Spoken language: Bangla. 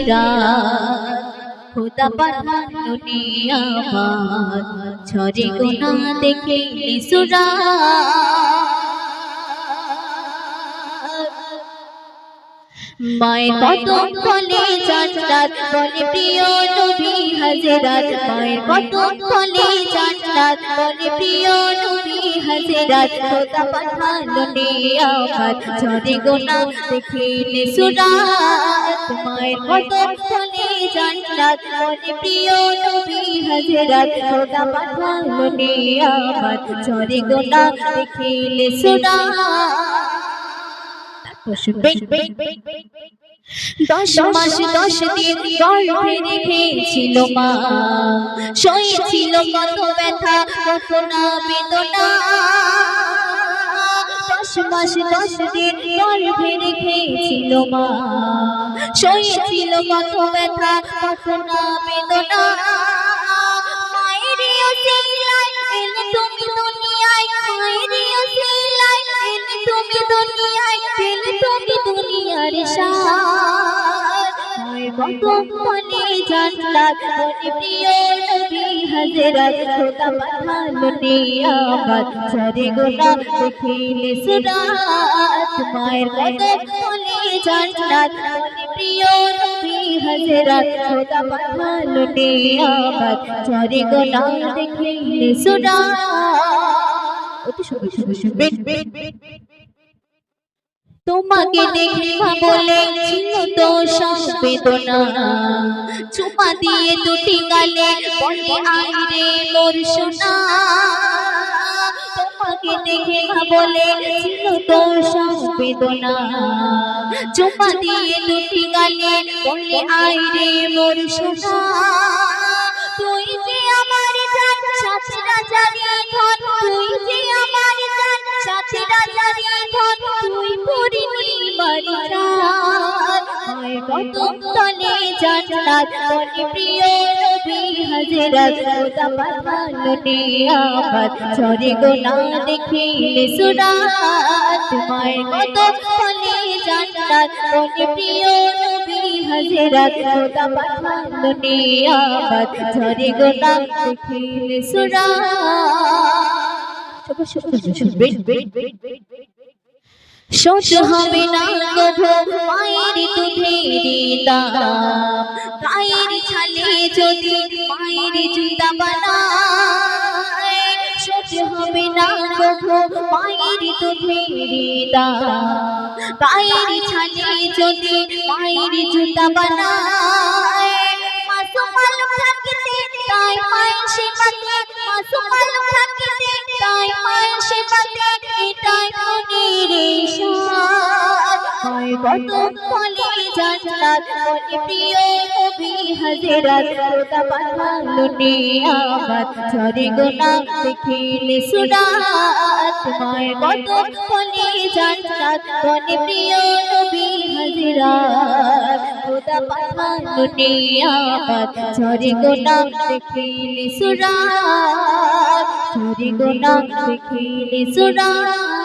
হাজিরা খোদা পাঠানো নিয়ামত, ঝরে গোনা দেখে সুরা মায়ের কত ফলে জান্নাত বলে প্রিয় নবী হাজরাত মায়ের কত ফলে জান্নাত বলে প্রিয় নবী হাজরাত খোদা পাঠানো নিয়ামত ঝরে গোনা দেখিলে সুরাত। মায়ের কত ফলে জান্নাত বলে প্রিয় নবী হাজরাত খোদা পাঠানো নিয়ামত ঝরে গোনা দেখিলে সুরাত দশ মাস দশ দিন গর্ভে রেখেছিল মা। সয়েছিল কত ব্যথা কত না। বেদনা দশ মাস দশ দিন গর্ভে রেখেছিল মা। সয়েছিল কত ব্যথা কত না বেদনা মায়ের ফলে জান্নাত বলে প্রিয় নবী হযরত খোদা পাঠানো নিয়ামত ঝরে গোনা দেখিলে সুরাত মায়ের কত ফলে জান্নাত বলে প্রিয় নবী হযরত খোদা পাঠানো নিয়ামত ঝরে গোনা দেখিলে সুরাত। অতি সুন্দর সুন্দর সুন্দর। তোমাকে দেখে বলে তো সংবেদনা চুমা দিয়ে দুটি গালে বলে আইরে মোর সোনা। তোমাকে দেখে বলে তো সংবেদনা চুমা দিয়ে দুটি গালে বলে আইরে মোর সোনা। তুই যে আমার জান সাথে রাজারি ধন তুই যে আমার জান সাথে রাজারি ধন পরিনি বাড়ি কত তলে জান্নাত বলে প্রিয় নবী হযরত খোদা পাঠানো নিয়ামত ঝরে গোনা দেখিলে সুরাত মায়ের কত তলে জান্নাত বলে প্রিয় নবী হযরত খোদা পাঠানো নিয়ামত ঝরে গোনা দেখিলে সুরাত সহ্য হবে না কভো মায়ের দুধের দাম গায়ের ছালে যদি মায়ের জুতা বানায় সহ্য হবে না কভো মায়ের দুধের দাম গায়ের ছালে যদি মায়ের জুতা বানায় মাসুম আলম থাকিতে তাই মায়ের মাসুম আলম থাকিতে তাই মায়ের কত ফলে জান্নাত বলে প্রিয় নবী হযরত খোদা পাঠানো নিয়ামত। ঝরে গোনা দেখিলে সুরাত মায়ের কত ফলে জান্নাত বলে প্রিয় নবী হযরত খোদা পাঠানো নিয়ামত। ঝরে গোনা দেখিলে সুরাত ঝরে গোনা দেখিলে সুরাত।